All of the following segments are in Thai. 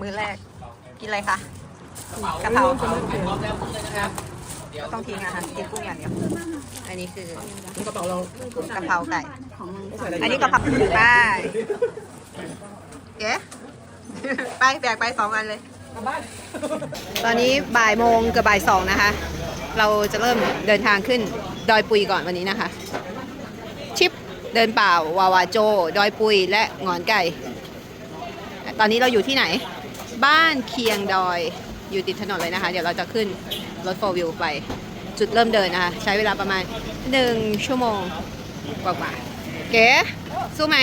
มื้อแรก กินอะไรคะกะเพราก็ต้องทิ้งอะค่ะกินกุ้งอย่างเดียวอันนี้คือกระเพราเรากะเพราไก่อันนี้กะเพราไปเก๋ไปแบกไปสองอันเลยตอนนี้บ่ายโมงกับบ่ายสองนะคะ เราจะเริ่มเดินทางขึ้นดอยปุยก่อนวันนี้นะคะ ชิปเดินเปล่าวาวาโจ ดอยปุยและหงอนไก่ ตอนนี้เราอยู่ที่ไหน บ้านเคียงดอย อยู่ติดถนนเลยนะคะ เดี๋ยวเราจะขึ้นรถโฟวิวไป จุดเริ่มเดินนะคะ ใช้เวลาประมาณ 1 ชั่วโมงกว่าๆเก๋สู้ไหม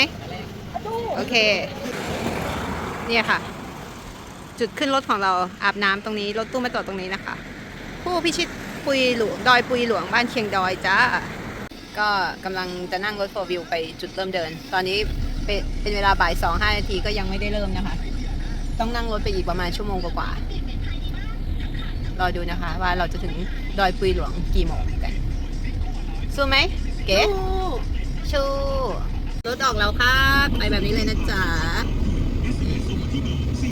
โอเค เนี่ยค่ะ จุดขึ้นรถของเราอาบน้ำตรงนี้ รถตู้มาจอดตรงนี้นะคะ ผู้พิชิตปุยหลวงดอยปุยหลวงบ้านเชียงดอยจ้า ก็กำลังจะนั่งรถโฟวิวไปจุดเริ่มเดิน ตอนนี้เป็นเป็นเวลาบ่ายสองห้านาทีก็ยังไม่ได้เริ่มนะคะ ต้องนั่งรถไปอีกประมาณชั่วโมงกว่าๆรอดูนะคะ ว่าเราจะถึงดอยปุยหลวงกี่โมงกัน สู้ไหม เก๋ชูรถออกแล้วครับไปแบบนี้เลยนะจ๊ะ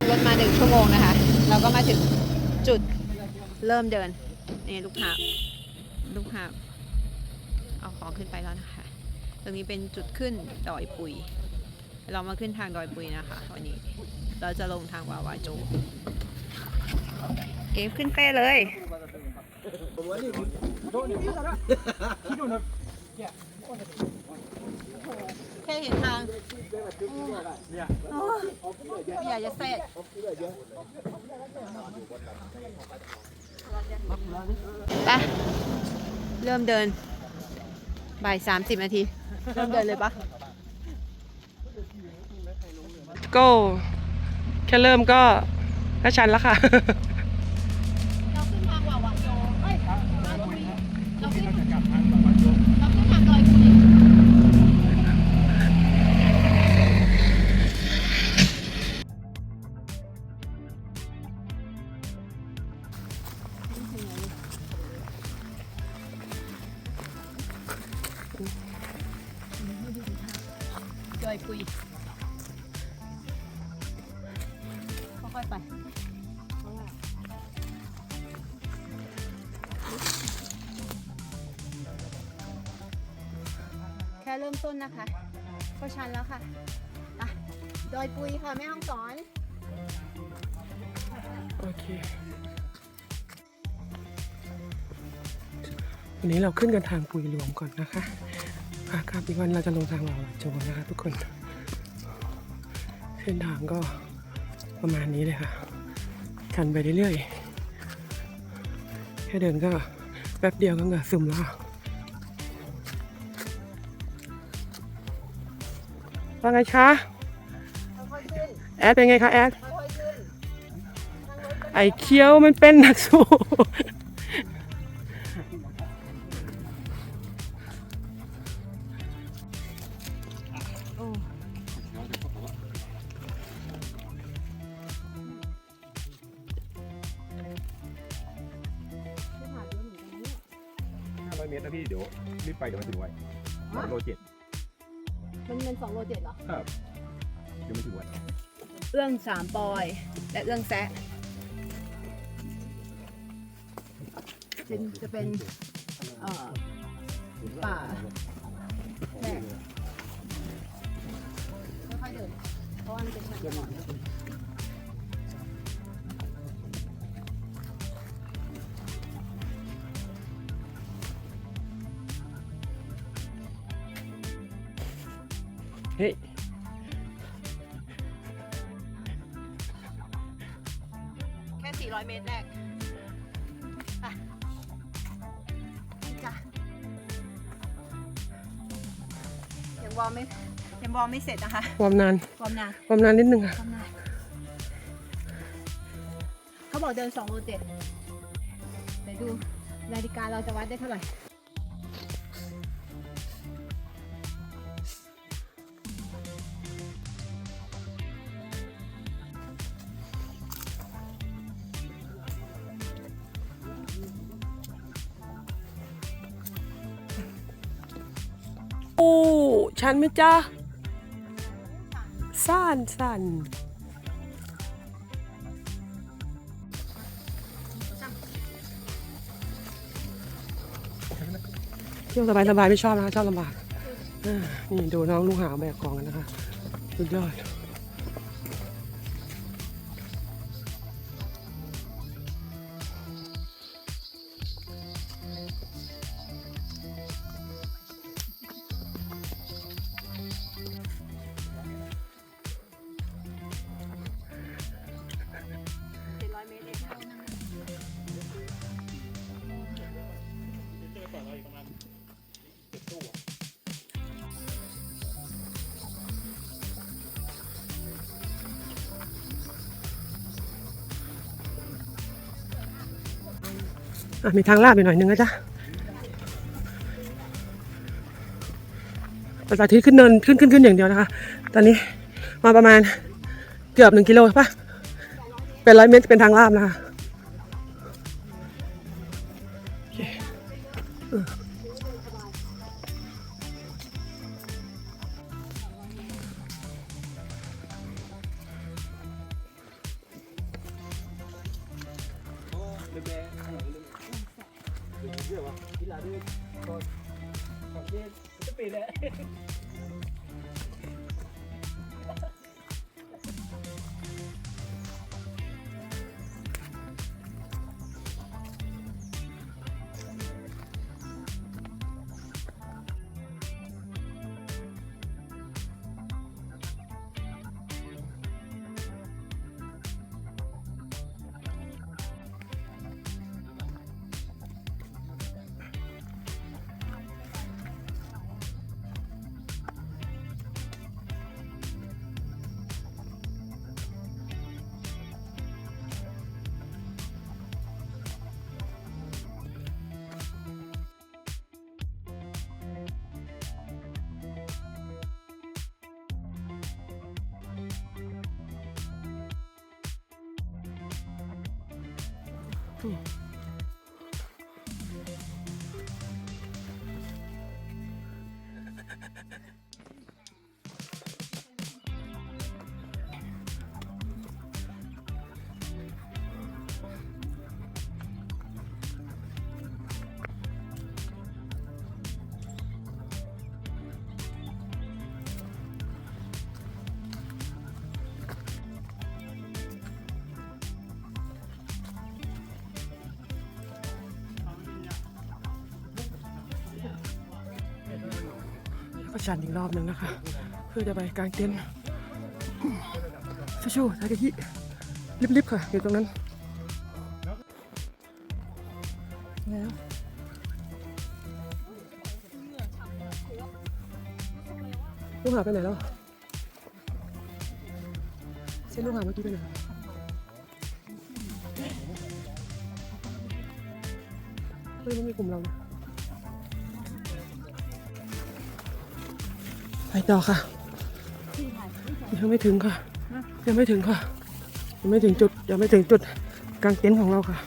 รถมาหนึ่งชั่วโมงนะคะ เราก็มาถึงจุดเริ่มเดินนี่ลูกหาบลูกหาบเอาของขึ้นไปแล้วนะคะ ตรงนี้เป็นจุดขึ้นดอยปุย เรามาขึ้นทางดอยปุยนะคะวันนี้ เราจะลงทางวาวาโจ เก๋ขึ้นเป้เลย แค่เห็นทางโอ้ยไม่อยากจะเสร็จไปเริ่มเดินบ่ายสามสิบนาที เริ่มเดินเลยปะก็ แค่เริ่มก็ก็ชันแล้วค่ะ มต้นนะคะก็ชันแล้วค่ะไปดอยปุยค่ะแม่ห้องสอน โอเค วันนี้เราขึ้นกันทางปุยหลวงก่อนนะคะค่ะครับอีกวันเราจะลงทางเราโจนะคะทุกคน เส้นทางก็ประมาณนี้เลยค่ะ ชันไปเรื่อยๆ แค่เดินก็แป๊บเดียวก็เหงื่อซึมแล้ว ว่าไงคะแอดเป็นไงคะแอดไอเคี้ยวมันเป็นนักสู้ มันเป็นสองโลเจ็ดเหรอ ครับเดี๋ยวมันถึงไว้เอื้องสามปอย และเอื้องแซะเป็นจะเป็นเอ่อป่าแค่ค่อยๆเดินเพราะว่ามันเป็นชันก่อน วอร์มไม่ยังวอร์มไม่เสร็จนะคะความนานวอร์มนานความนานนิดนึงค่ะวอร์มนานเขาบอกเดิน2โลเจ็ดเดี๋ยวดูนาฬิกาเราจะวัดได้เท่าไหร่ ฉันไหมจ๊ะซ่านสั่นเที่ยวสบายสบายไม่ชอบนะคะชอบลำบากนี่ดูน้องลูกหาแบกของกันนะคะสุดยอด อะมีทางลาดไปหน่อยนึงนะจ๊ะแต่จากที่ขึ้นเนินขึ้นขึ้นขึ้นอย่างเดียวนะคะ ตอนนี้มาประมาณเกือบหนึ่งกิโลป่ะเป็นร้อยเมตรเป็นทางลาดนะคะ ก็ ชันอีกรอบหนึ่งนะคะ เพื่อจะไปกางเต็นท์ชูๆทากาฮิรีบๆค่ะ อยู่ตรงนั้นแล้วลูกหาไปไหนแล้วเส้นลูกหาเมื่อกี้ไปไหนเฮ้ยมันมีกลุ่มเรานะ ไปต่อค่ะ ยังไม่ถึงค่ะ ยังไม่ถึงค่ะ ยังไม่ถึงจุด ยังไม่ถึงจุดกางเต็นท์ของเราค่ะ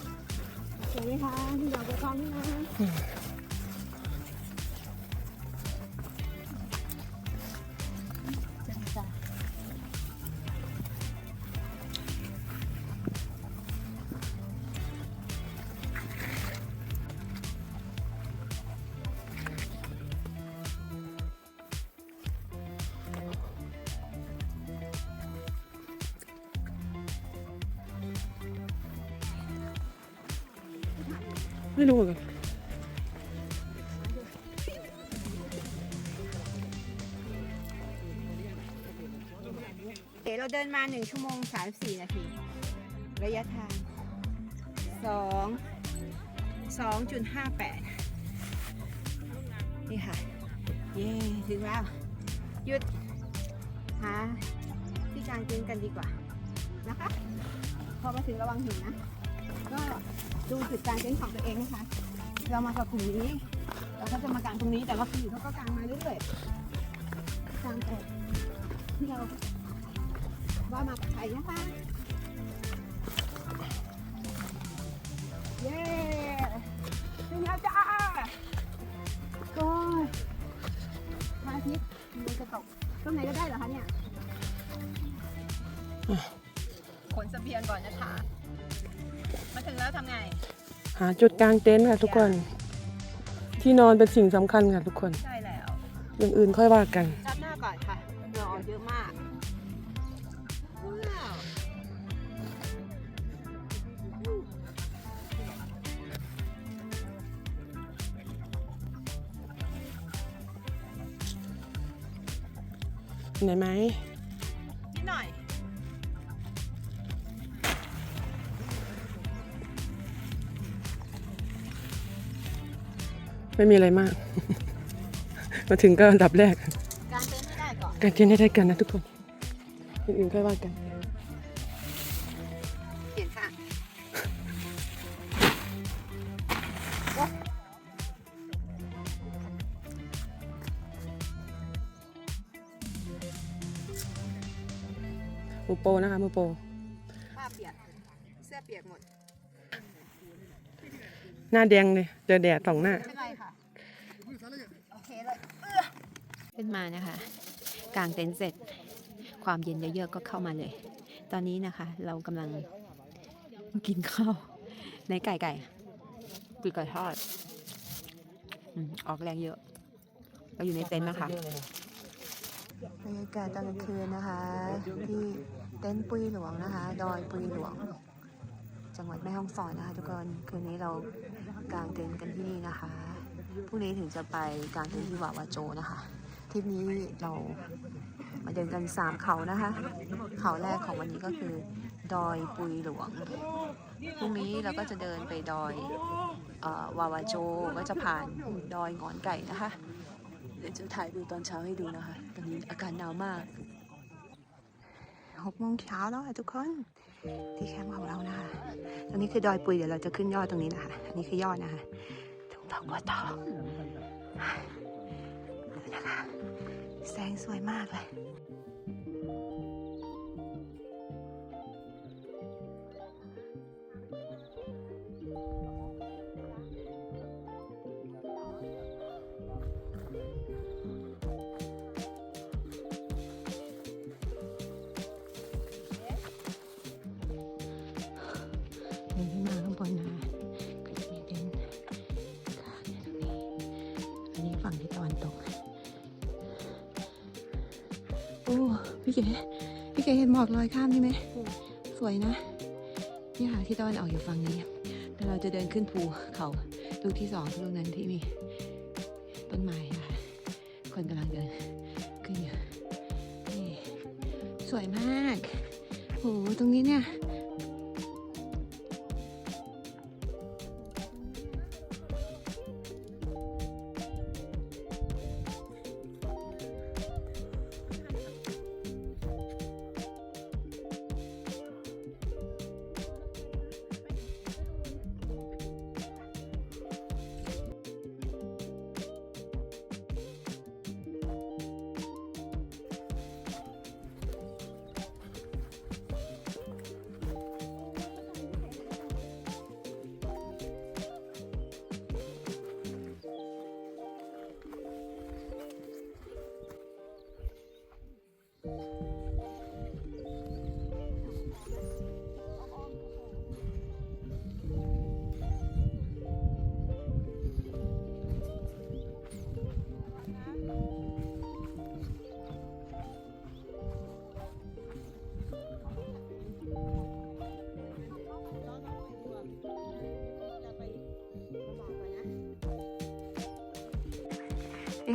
ไม่รู้เหมือนกันเดี๋ยวเราเดินมา 1 ชั่วโมง 34 นาที ระยะทาง 2 2.58 นี่ค่ะ เย้ถึงแล้ว หยุด หาที่กางเต็นท์กันดีกว่านะคะ พอมาถึงระวังหินนะ ดูจุดกางเต็นท์ของตัวเองนะคะ เรามากับกลุ่มนี้ เราก็จะมากางตรงนี้แต่ว่าคนอื่เขาก็กางมาเรื่อยๆกางแต่ที่เราว่ามากับใครนะคะเย้ถึงแล้วจ้าโอ้ยพระอาทิตย์มันจะตกตรงไหนก็ได้เหรอคะเนี่ยขนสเสบียงก่อนนะคะ มาถึงแล้วทำไง หาจุดกางเต็นท์ค่ะทุกคนที่ที่นอนเป็นสิ่งสำคัญค่ะทุกคน ใช่แล้วอย่างอื่นค่อยว่ากัน จับหน้าก่อนค่ะเหงื่อออกเยอะมากว้าวไหนไหม ไม่มีอะไรมาก มาถึงก็อันดับแรก การเต้นให้ได้ก่อนการเรียนให้ได้กันนะทุกคนอย่างอื่นค่อยว่ากัน เปลี่ยนข้างมือโปรนะคะมือโปรผ้าเปียก เสื้อเปียกหมด หน้าแดงเลยเจอแดดสองหน้า ไม่เป็นไรค่ะ โอเคเลยขึ้นมานะคะกางเต็นท์เสร็จ ความเย็นเยอะๆก็เข้ามาเลย ตอนนี้นะคะ เรากำลังกินข้าวในไก่ไก่ปีกไก่ทอดอืมออกแรงเยอะ เราอยู่ในเต็นท์นะคะ บรรยากาศตอนกลางคืนนะคะ ที่เต็นท์ปุยหลวงนะคะ ดอยปุยหลวง จังหวัดแม่ฮ่องสอนนะคะทุกคนคืนนี้เรากางเต็นท์กันที่นี่นะคะพรุ่งนี้ถึงจะไปกางเต็นท์ที่วาวาโจนะคะทริปนี้เรามาเดินกันสามเขานะคะ เขาแรกของวันนี้ก็คือ ดอยปุยหลวงพรุ่งนี้เราก็จะเดินไปดอยออวาวาโจก็จะผ่านดอยงอนไก่นะคะเดี๋ยวจะถ่ายวิวตอนเช้าให้ดูนะคะ ตอนนี้อากาศหนาวมากหกโมงเช้าแล้วค่ะทุกคน ที่แคมป์ของเรานะคะ ตรงนี้คือดอยปุยเดี๋ยวเราจะขึ้นยอดตรงนี้นะคะ อันนี้คือยอดนะคะถุงทองกัวทองดูนะคะ แสงสวยมากเลย พี่เก๋พี่เก๋เห็นหมอกลอยข้ามนี่ไหมสวยนะนี่ค่ะที่ตะวันออกอยู่ฝั่งนี้แต่เราจะเดินขึ้นภูเขาลูกที่สองลูกนั้นที่มีต้นไม้ค่ะคนกำลังเดินขึ้นอยู่นี่สวยมากโหตรงนี้เนี่ย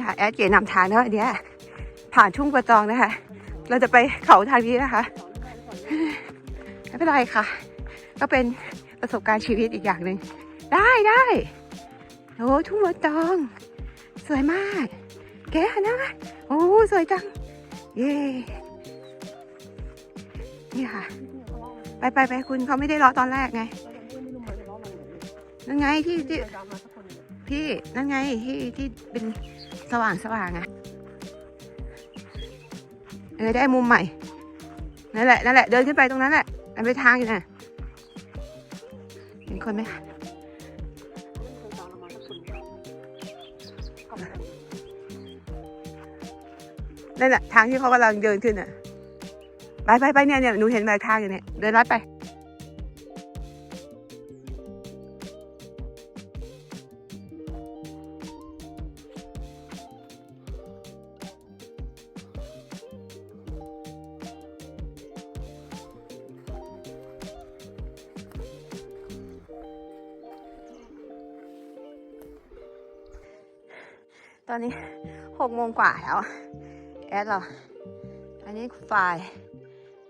ค่ะ แอดเก๋นำทางนะวันเนี้ยผ่านทุ่งกระจองนะคะ เราจะไปเขาทางนี้นะคะ ไม่เป็นไรค่ะ ก็เป็นประสบการณ์ชีวิตอีกอย่างหนึ่ง ได้ได้โอ้ทุ่งกระจอง สวยมากเก๋หันหน้ามาโอ้สวยจัง เย่นี่ค่ะ ไปไปไปคุณเขาไม่ได้รอตอนแรกไงนั่นไงที่ที่พี่นั่นไงที่ที่เป็น สว่างสว่างอะเออได้มุมใหม่ นั่นแหละนั่นแหละเดินขึ้นไปตรงนั้นแหละมันเป็นทางอยู่น่ะเห็นคนไหมคะนั่นแหละทางที่เขากำลังเดินขึ้นอะ ไปไปไปเนี่ยเนี่ยหนูเห็นแบบทางอยู่เนี่ย เดินลัดไป กโมงกว่าแล้ว แอดเรออันนี้ควาย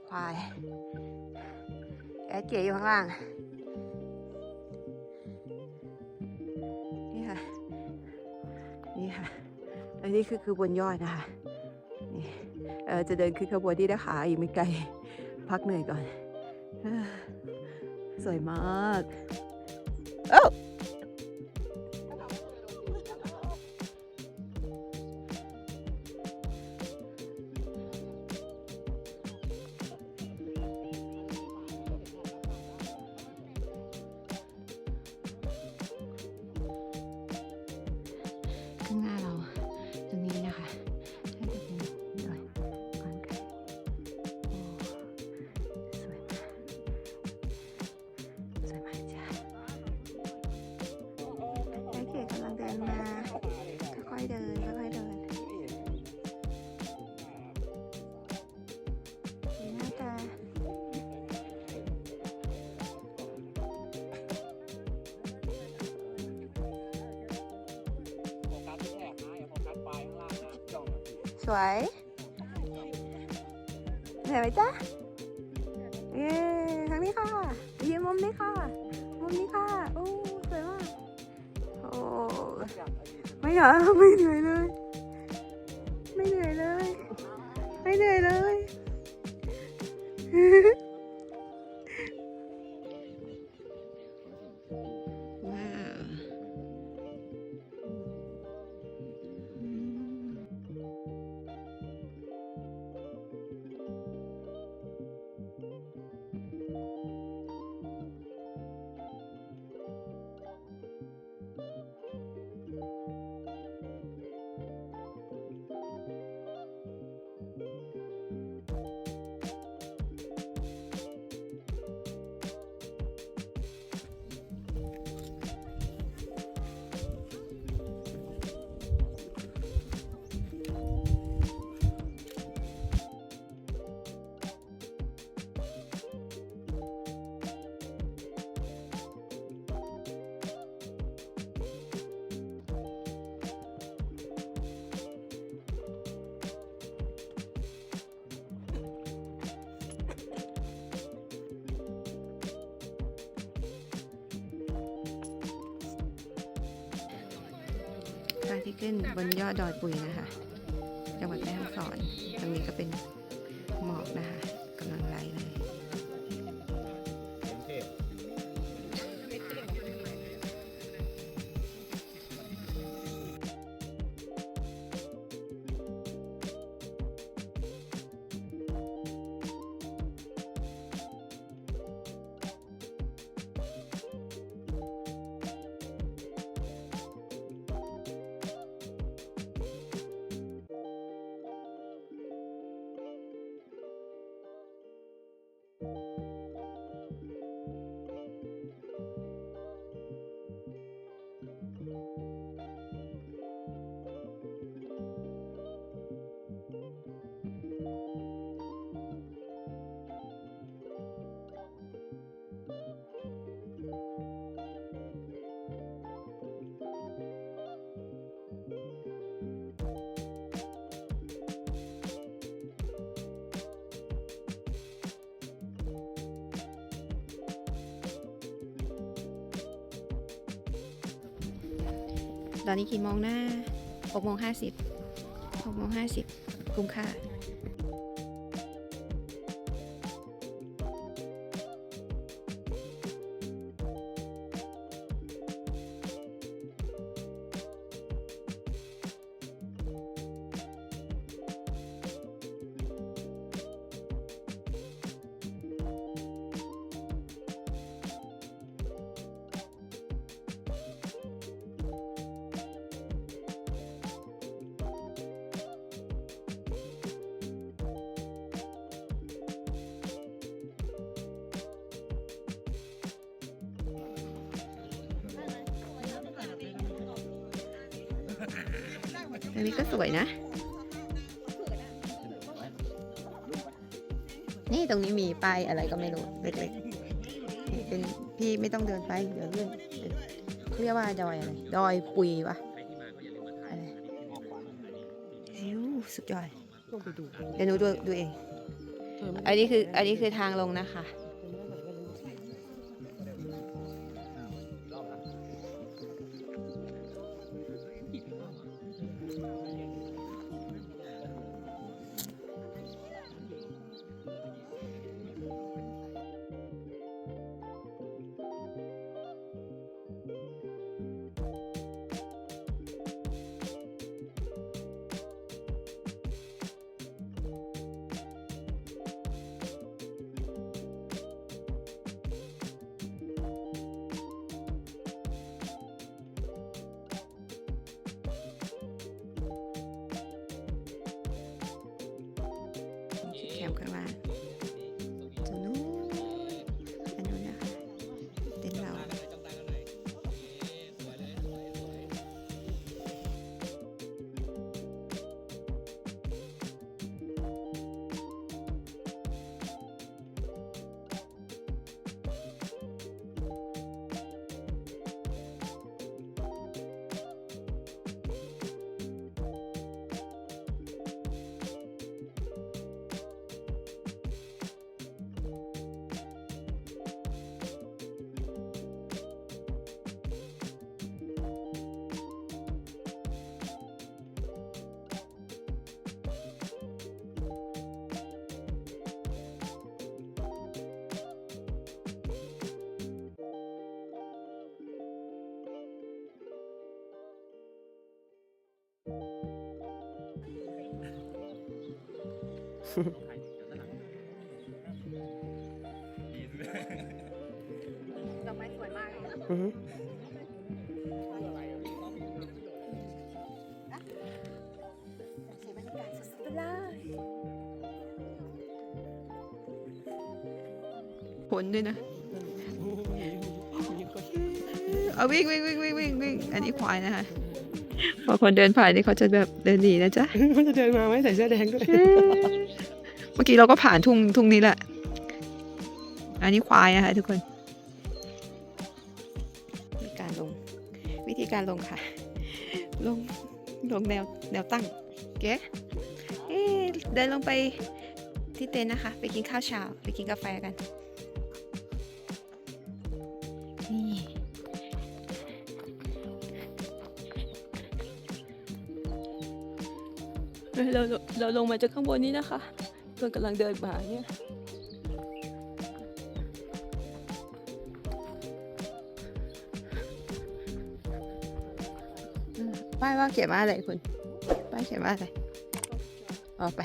ควาย แอดเก๋อยู่ข้างล่าง นี่ค่ะ นี่ค่ะ อันนี้คือคือบนยอดนะคะ นี่เออจะเดินขึ้นขบวนที่ได้ขาอีกไม่ไกล พักเหนื่อยก่อน สวยมากเอ้ สวยเหนื่อยไหมจ๊ะเย้ทางนี้ค่ะยืนมุมนี้ค่ะ มุมนี้ค่ะ โอ้สวยมากโอ้ไม่เหรอไม่เหนื่อยเลย ไม่เหนื่อยเลย ไม่เหนื่อยเลยะที่ขึ้นบนยอดดอยปุยนะคะ จังหวัดแม่ฮ่องสอน ตรงนี้ก็เป็น ตอนนี้กี่โมงนะหกโมงห้าสิบหกโมงห้าสิบคุ้มค่า อันนี้ก็สวยนะ นี่ตรงนี้มีป้ายอะไรก็ไม่รู้เล็กๆนี่เป็นพี่ไม่ต้องเดินไป เดี๋ยวเลื่อนเรียกว่าดอยอะไร ดอยปุยวะอะไรสุดยอดเดี๋ยวหนูดูดูเอง อันนี้คืออันนี้คือทางลงนะคะ ดอกไม้สวยมากเลยอือฮึเสียบรรยากาศสุดๆไปเลยผลด้วยนะมีคนเอาวิ่งวิ่งวิ่งวิ่งวิ่งวิ่งอันนี้ควายนะคะพอคนเดินผ่านนี่เขาจะแบบเดินหนีนะจ๊ะ มันจะเดินมาไหมใส่เสื้อแดงด้วย เมื่อกี้เราก็ผ่านทุ่งทุ่งนี้แหละ อันนี้ควายนะคะทุกคนวิธีการลง วิธีการลงค่ะ ลงลงแนวแนวตั้งเก๋เอ๊ะเดินลงไปที่เต็นท์นะคะ ไปกินข้าวเช้า ไปกินกาแฟกันนี่เราเราลงมาจากข้างบนนี้นะคะเพื่อนกำลังเดินมาเนี่ยป้ายว่าเขียนว่าอะไรคุณป้ายเขียนว่าอะไรออกไป